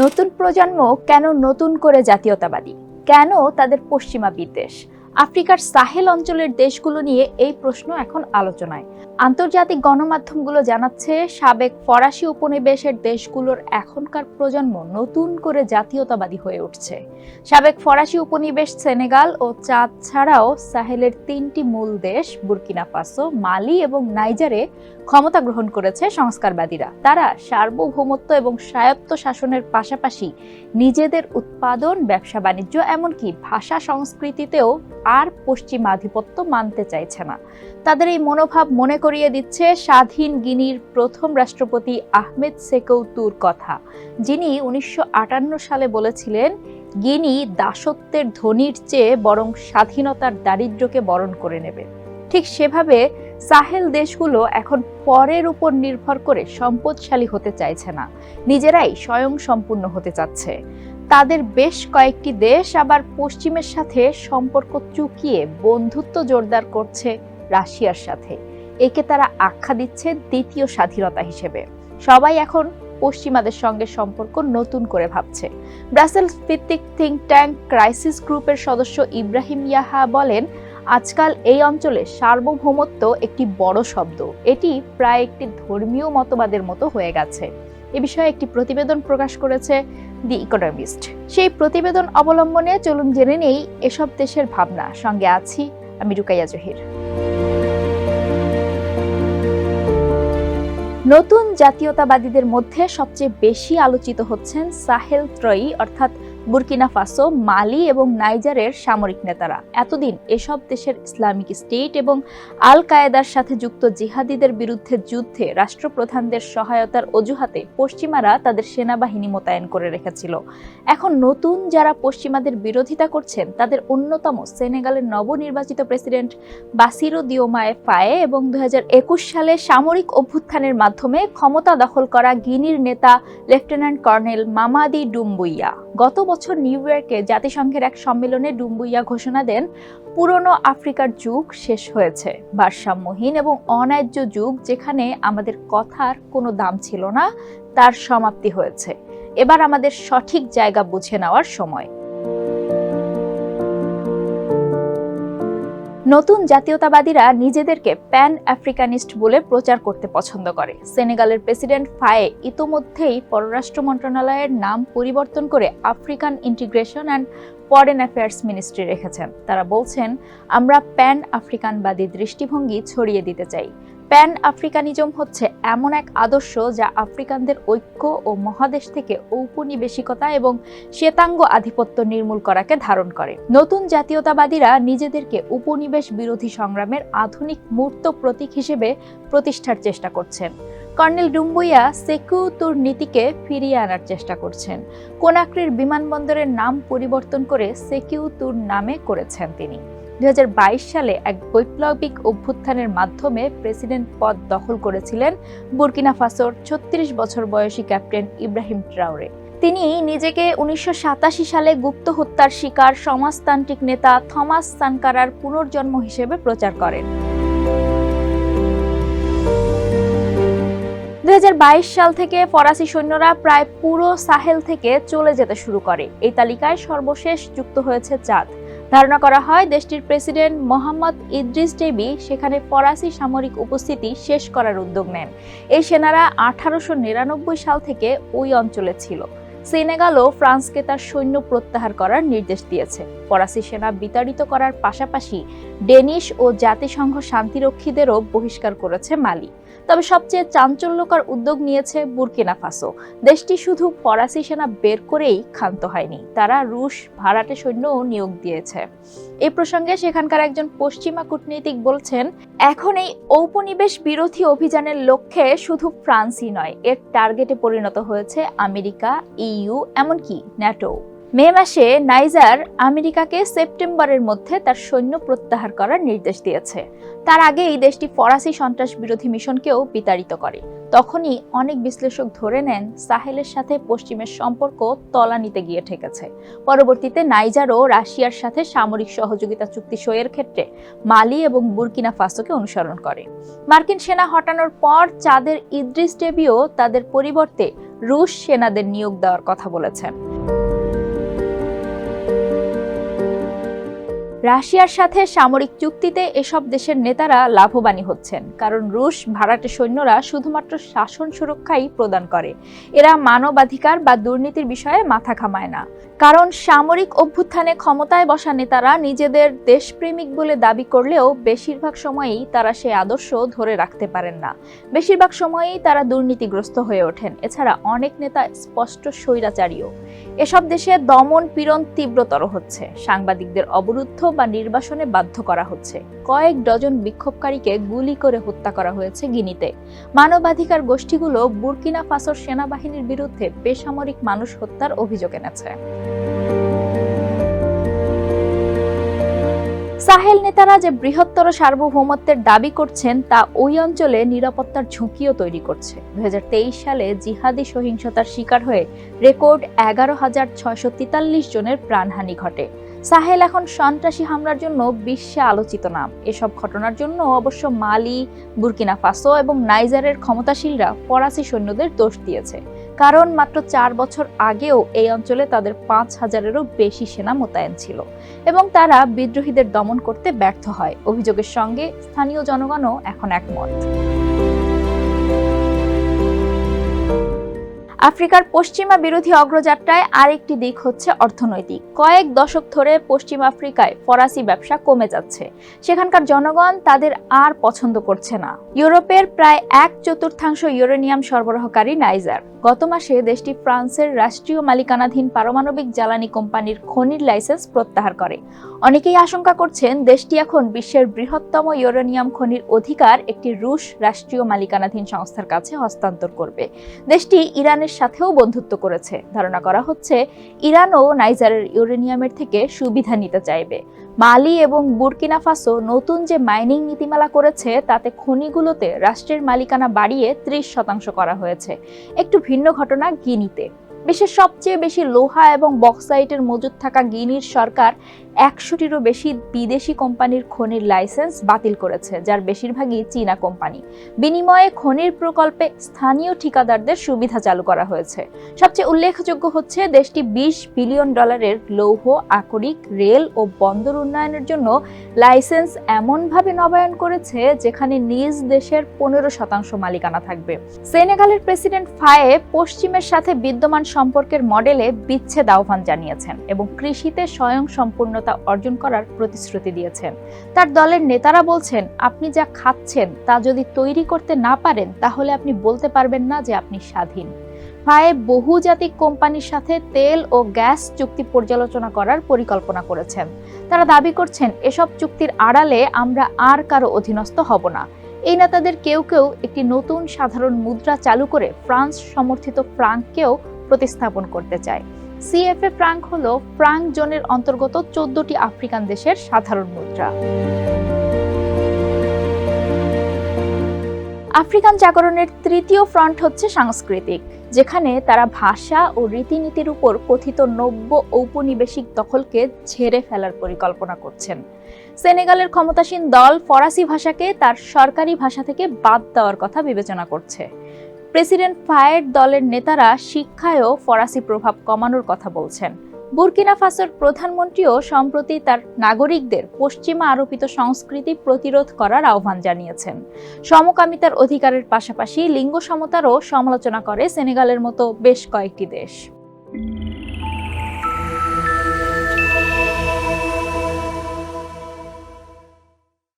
নতুন প্রজন্ম কেন নতুন করে জাতীয়তাবাদী? কেন তাদের পশ্চিমা বিদ্বেষ? আফ্রিকার সাহেল অঞ্চলের দেশগুলো নিয়ে এই প্রশ্ন এখন আলোচনায়। আন্তর্জাতিক গণমাধ্যমগুলো জানাচ্ছে, সাবেক ফরাসি উপনিবেশের দেশগুলোর এখনকার প্রজন্ম নতুন করে জাতীয়তাবাদী হয়ে উঠছে। সাবেক ফরাসি উপনিবেশ সেনেগাল ও চাঁদ ছাড়াও সাহেলের তিনটি মূল দেশ, বুরকিনা ফাসো, মালি এবং নাইজারে ক্ষমতা গ্রহণ করেছে সংস্কারবাদীরা। তারা সার্বভৌমত্ব এবং স্বায়ত্ত শাসনের পাশাপাশি নিজেদের উৎপাদন, ব্যবসা বাণিজ্য, এমনকি ভাষা সংস্কৃতিতেও আর পশ্চিমা আধিপত্য মানতে চাইছে না। তাদের এই মনোভাব মনে করিয়ে দিচ্ছে স্বাধীন গিনির প্রথম রাষ্ট্রপতি আহমেদ সেকৌতুর কথা, যিনি উনিশশো আটান্ন সালে বলেছিলেন, গিনি দাসত্বের ধনির চেয়ে বরং স্বাধীনতার দারিদ্র্যকে বরণ করে নেবে। ঠিক সেভাবে সাহেল দেশগুলো এখন পরের উপর নির্ভর করে সম্পদশালী হতে চাইছে না। নিজেরাই স্বয়ং সম্পূর্ণ হতে চাচ্ছে। তাদের বেশ কয়েকটি দেশ আবার পশ্চিমের সাথে সম্পর্ক চুকিয়ে বন্ধুত্ব জোরদার করছে রাশিয়ার সাথে। একে তারা আখ্যা দিচ্ছে দ্বিতীয় স্বাধীনতা হিসেবে। সবাই এখন পশ্চিমাদের সঙ্গে সম্পর্ক নতুন করে ভাবছে। ব্রাসেলস ভিত্তিক থিঙ্ক ট্যাঙ্ক ক্রাইসিস গ্রুপের সদস্য ইব্রাহিম ইয়াহা বলেন আজকাল এই অঞ্চলে সার্বভৌমত্ব একটি বড় শব্দ। এটি প্রায় একটি ধর্মীয় মতবাদের মতো হয়ে গেছে। এ বিষয়ে একটি প্রতিবেদন প্রকাশ করেছে দি ইকোনমিস্ট সেই প্রতিবেদন অবলম্বনে চলুন জেনে নেই এসব দেশের ভাবনা। সঙ্গে আছি আমি রুকাইয়া জহির। নতুন জাতীয়তাবাদীদের মধ্যে সবচেয়ে বেশি আলোচিত হচ্ছেন সাহেল ত্রয়ী, অর্থাৎ বুরকিনা ফাসো, মালি এবং নাইজারের সামরিক নেতারা। এতদিন এসব দেশের ইসলামিক স্টেট এবং আল কায়েদার সাথে যুক্ত জিহাদিদের বিরুদ্ধে যুদ্ধে রাষ্ট্রপ্রধানদের সহায়তার অজুহাতে পশ্চিমারা তাদের সেনাবাহিনী মোতায়েন করে রেখেছিল। এখন নতুন যারা পশ্চিমাদের বিরোধিতা করছেন, তাদের অন্যতম সেনেগালের নবনির্বাচিত প্রেসিডেন্ট বাসিরো দিওমায়ে ফায়ে এবং দুই হাজার একুশ সালে সামরিক অভ্যুত্থানের মাধ্যমে ক্ষমতা দখল করা গিনির নেতা লেফটেন্যান্ট কর্নেল মামাদি ডুম্বুইয়া। গত বছর নিউ ইয়র্কে জাতিসংঘের এক সম্মেলনে ডুম্বুইয়া ঘোষণা দেন, পুরনো আফ্রিকার যুগ শেষ হয়েছে। ভারসাম্যহীন এবং অন্যায্য যুগ যেখানে আমাদের কথার কোনো দাম ছিল না, তার সমাপ্তি হয়েছে। এবার আমাদের সঠিক জায়গা বুঝে নেওয়ার সময়। নতুন জাতীয়তাবাদীরা নিজেদেরকে প্যান আফ্রিকানিস্ট বলে প্রচার করতে পছন্দ করে। সেনেগালের প্রেসিডেন্ট ফায়ে ইতোমধ্যেই পররাষ্ট্র মন্ত্রণালয়ের নাম পরিবর্তন করে African integration and foreign affairs ministry রেখেছেন। তারা বলছেন, আমরা প্যান আফ্রিকানবাদী দৃষ্টিভঙ্গি ছড়িয়ে দিতে চাই। প্যান আফ্রিকানিজম হচ্ছে এমন এক আদর্শ যা আফ্রিকানদের ঐক্য ও মহাদেশ থেকে ঔপনিবেশিকতা এবং শ্বেতাঙ্গ আধিপত্য নির্মূল করাকে ধারণ করে। নতুন জাতীয়তাবাদীরা নিজেদেরকে উপনিবেশ বিরোধী সংগ্রামের আধুনিক মূর্ত প্রতীক হিসেবে প্রতিষ্ঠার চেষ্টা করছেন। কর্নেল ডুম্বুইয়া সেকুতুর নীতিকে ফিরিয়ে আনার চেষ্টা করছেন। কোনাক্রির বিমানবন্দরের নাম পরিবর্তন করে সেকিউতুর নামে করেছেন তিনি। দুই হাজার বাইশ সালে এক বৈপ্লবিক অভ্যুত্থানের মাধ্যমে প্রেসিডেন্ট পদ দখল করেছিলেন বুর্কিনা ফাসোর ছত্রিশ বছর বয়সী ক্যাপ্টেন ইব্রাহিম ট্রাউরে। তিনি নিজেকে উনিশশো সাতাশি সালে গুপ্ত হত্যার শিকার, সমাজতান্ত্রিক নেতা থমাস সানকারার পুনর্জন্ম হিসেবে প্রচার করেন। দু হাজার বাইশ সাল থেকে ফরাসি সৈন্যরা প্রায় পুরো সাহেল থেকে চলে যেতে শুরু করে। এই তালিকায় সর্বশেষ যুক্ত হয়েছে চাঁদ। ধারণা করা হয় দেশটির প্রেসিডেন্ট মোহাম্মদ ইদ্রিস ডেবি সেখানে ফরাসি সামরিক উপস্থিতি শেষ করার উদ্যোগ নেন। এই সেনারা আঠারোশো নিরানব্বই সাল থেকে ওই অঞ্চলে ছিল। সেনেগালও ফ্রান্সকে তার সৈন্য প্রত্যাহার করার নির্দেশ দিয়েছে। ফরাসি সেনা বিতাড়িত করার পাশাপাশি ডেনিশ ও জাতিসংঘ শান্তিরক্ষীদেরও বহিষ্কার করেছে মালি। তবে সবচেয়ে চাঞ্চল্যকর উদ্যোগ নিয়েছে বুরকিনা ফাসো। দেশটি শুধু ফরাসি সেনা বের করেই ক্ষান্ত হয়নি, তারা রুশ ভাড়াটে সৈন্যও নিয়োগ দিয়েছে। এই প্রসঙ্গে সেখানকার একজন পশ্চিমা কূটনীতিক বলছেন, এখন এই ঔপনিবেশ বিরোধী অভিযানের লক্ষ্যে শুধু ফ্রান্সই নয়, এর টার্গেটে পরিণত হয়েছে আমেরিকা ইইউ এমনকি ন্যাটো। মে মাসে নাইজার আমেরিকাকে সেপ্টেম্বরের মধ্যে তার সৈন্য প্রত্যাহার করার নির্দেশ দিয়েছে। তার আগে এই দেশটি ফরাসি সন্ত্রাস বিরোধী মিশনকেও বিতাড়িত করে। তখনই অনেক বিশ্লেষক ধরে নেন, সাহেলের সাথে পশ্চিমের সম্পর্ক তলানিতে গিয়ে ঠেকেছে। পরবর্তীতে নাইজারও রাশিয়ার সাথে সামরিক সহযোগিতা চুক্তি সইয়ের ক্ষেত্রে মালি এবং বুর্কিনা ফাসোকে অনুসরণ করে। মার্কিন সেনা হটানোর পর চাঁদের ইদ্রিস ডেবিও তাদের পরিবর্তে রুশ সেনাদের নিয়োগ দেওয়ার কথা বলেছেন রাশিয়ার সাথে সামরিক চুক্তিতে এসব দেশের নেতারা লাভবানই হচ্ছেন, কারণ রুশ ভাড়াটে সৈন্যরা শুধুমাত্র শাসন সুরক্ষাই প্রদান করে। এরা মানবাধিকার বা দুর্নীতির বিষয়ে মাথা ঘামায় না। কারণ সামরিক অভ্যুত্থানে ক্ষমতায় বসা নেতারা নিজেদের দেশপ্রেমিক বলে দাবি করলেও বেশিরভাগ সময়েই তারা সেই আদর্শ ধরে রাখতে পারেন না। বেশিরভাগ সময়েই তারা দুর্নীতিগ্রস্ত হয়ে ওঠেন। এছাড়া অনেক নেতা স্পষ্ট স্বৈরাচারীও। এসব দেশে দমন পীড়ন তীব্রতর হচ্ছে। সাংবাদিকদের অবরুদ্ধ বা নির্বাসনে বাধ্য করা হচ্ছে। কয়েক ডজন বিক্ষোভকারীকে গুলি করে হত্যা করা হয়েছে গিনিতে। মানবাধিকার গোষ্ঠীগুলো বুর্কিনা ফাসোর সেনাবাহিনীর বিরুদ্ধে বেসামরিক মানুষ হত্যার অভিযোগ এনেছে। সাহেল নেতারা যে বৃহত্তর সার্বভৌমত্বের দাবি করছেন, তা ওই অঞ্চলে নিরাপত্তার ঝুঁকিও তৈরি করছে। দুই হাজার তেইশ সালে জিহাদি সহিংসতার শিকার হয়ে রেকর্ড এগারো হাজার ছয়শো জনের প্রাণহানি ঘটে। সাহেল এখন সন্ত্রাসী হামলার জন্য বিশ্বে আলোচিত নাম এসব ঘটনার জন্য অবশ্য মালি, বুরকিনা ফাসো এবং নাইজারের ক্ষমতাশীলরা ফরাসি সৈন্যদের দোষ দিয়েছে। কারণ মাত্র চার বছর আগেও এই অঞ্চলে তাদের পাঁচ হাজারেরও বেশি সেনা মোতায়েন ছিল এবং তারা বিদ্রোহীদের দমন করতে ব্যর্থ হয়। অভিযোগের সঙ্গে স্থানীয় জনগণও এখন একমত। আফ্রিকার পশ্চিমা বিরোধী অগ্রযাত্রায় আরেকটি দিক হচ্ছে অর্থনৈতিক। কয়েক দশক ধরে পশ্চিম আফ্রিকায় ফরাসি ব্যবসা কমে যাচ্ছে। সেখানকার জনগণ তাদের আর পছন্দ করছে না। ইউরোপের প্রায় এক চতুর্থাংশ ইউরেনিয়াম সরবরাহকারী নাইজার। গত মাসে দেশটি ফ্রান্সের রাষ্ট্রীয় মালিকানাধীন পারমাণবিক জ্বালানি কোম্পানির খনির লাইসেন্স প্রত্যাহার করে। অনেকেই আশঙ্কা করছেন দেশটি এখন বিশ্বের বৃহত্তম ইউরেনিয়াম খনির অধিকার একটি রুশ রাষ্ট্রীয় মালিকানাধীন সংস্থার কাছে হস্তান্তর করবে। দেশটি ইরানের সাথেও বন্ধুত্ব করেছে। ধারণা করা হচ্ছে ইরানও নাইজারের ইউরেনিয়ামের থেকে সুবিধা নিতে চাইবে। মালি এবং বুরকিনা ফাসো নতুন যে মাইনিং নীতিমালা করেছে, তাতে খনিগুলোতে রাষ্ট্রের মালিকানা বাড়িয়ে ত্রিশ শতাংশ করা হয়েছে। একটু ভিন্ন ঘটনা গিনিতে। বিশ্বের সবচেয়ে বেশি লোহা এবং বক্সাইটের মজুদ থাকা গিনির সরকার একশোটিরও বেশি বিদেশি কোম্পানির খনির লাইসেন্স বাতিল করেছে, যার বেশিরভাগই চীনা কোম্পানি। বিনিময়ে খনির প্রকল্পে স্থানীয় ঠিকাদারদের সুবিধা চালু করা হয়েছে। সবচেয়ে উল্লেখযোগ্য হচ্ছে, দেশটি বিশ বিলিয়ন ডলারের লৌহ, আকরিক, রেল ও বন্দর উন্নয়নের জন্য লাইসেন্স এমনভাবে নবায়ন করেছে, যেখানে নিজ দেশের পনেরো শতাংশ মালিকানা থাকবে। সেনেগালের প্রেসিডেন্ট ফায়ে পশ্চিমের সাথে বিদ্যমান সম্পর্কের মডেলে বিচ্ছেদ আহ্বান জানিয়েছেন এবং কৃষিতে স্বয়ং সম্পূর্ণতা অর্জন করার প্রতিশ্রুতি দিয়েছেন তার দলের নেতারা বলছেন, আপনি যা খাচ্ছেন তা যদি তৈরি করতে না পারেন, তাহলে আপনি বলতে পারবেন না যে আপনি স্বাধীন। ফায়ে বহুজাতিক কোম্পানির সাথে তেল ও গ্যাস চুক্তি পর্যালোচনা করার পরিকল্পনা করেছেন। তারা দাবি করছেন, এসব চুক্তির আড়ালে আমরা আর কারও অধীনস্থ হব না। এই নেতাদের কেউ কেউ একটি নতুন সাধারণ মুদ্রা চালু করে ফ্রান্স সমর্থিত ফ্রাঙ্ককেও প্রতিস্থাপন করতে চায়। সিএফএ ফ্রাঙ্ক হল ফ্রাঙ্ক জোনের অন্তর্গত চোদ্দটি আফ্রিকান দেশের সাধারণ মুদ্রা। আফ্রিকান জাগরণের তৃতীয় ফ্রন্ট হচ্ছে সাংস্কৃতিক, যেখানে তারা ভাষা ও রীতিনীতির উপর কথিত নব্য ঔপনিবেশিক দখলকে ঝেড়ে ফেলার পরিকল্পনা করছেন। সেনেগালের ক্ষমতাসীন দল ফরাসি ভাষাকে তার সরকারি ভাষা থেকে বাদ দেওয়ার কথা বিবেচনা করছে। প্রেসিডেন্ট ফায়ের দলের নেতারা শিক্ষায়ও ফরাসি প্রভাব কমানোর কথা বলছেন। বুর্কিনা ফাসোর প্রধানমন্ত্রীও সম্প্রতি তার নাগরিকদের পশ্চিমা আরোপিত সংস্কৃতি প্রতিরোধ করার আহ্বান জানিয়েছেন। সমকামিতার অধিকারের পাশাপাশি লিঙ্গ সমতারও সমালোচনা করে সেনেগালের মতো বেশ কয়েকটি দেশ।